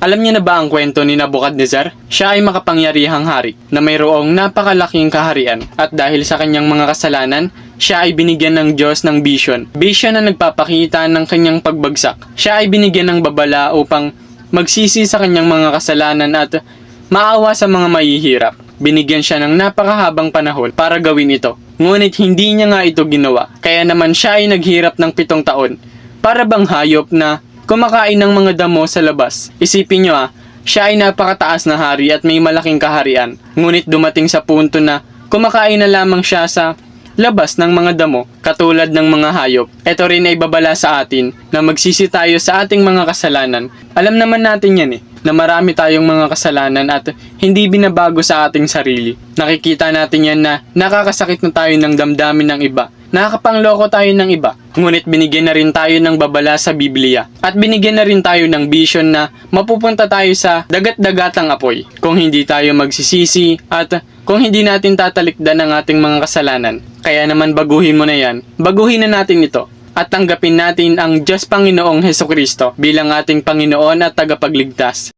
Alam niyo na ba ang kwento ni Nabukadnezar? Siya ay makapangyarihang hari na mayroong napakalaking kaharian at dahil sa kanyang mga kasalanan, siya ay binigyan ng Diyos ng vision. Vision na nagpapakita ng kanyang pagbagsak. Siya ay binigyan ng babala upang magsisi sa kanyang mga kasalanan at maawa sa mga mahihirap. Binigyan siya ng napakahabang panahon para gawin ito. Ngunit hindi niya nga ito ginawa. Kaya naman siya ay naghirap ng pitong taon. Para bang hayop na kumakain ng mga damo sa labas. Isipin nyo ah, siya ay napakataas na hari at may malaking kaharian. Ngunit dumating sa punto na kumakain na lamang siya sa labas ng mga damo katulad ng mga hayop. Ito rin ay babala sa atin na magsisi tayo sa ating mga kasalanan. Alam naman natin yan eh, na marami tayong mga kasalanan at hindi binabago sa ating sarili. Nakikita natin yan na nakakasakit na tayo ng damdamin ng iba. Nakakapangloko tayo ng iba. Ngunit binigyan na rin tayo ng babala sa Biblia. At binigyan na rin tayo ng vision na mapupunta tayo sa dagat-dagatang apoy. Kung hindi tayo magsisisi at kung hindi natin tatalikdan ang ating mga kasalanan. Kaya naman baguhin mo na yan. Baguhin na natin ito at tanggapin natin ang Diyos Panginoong Heso Kristo bilang ating Panginoon at tagapagligtas.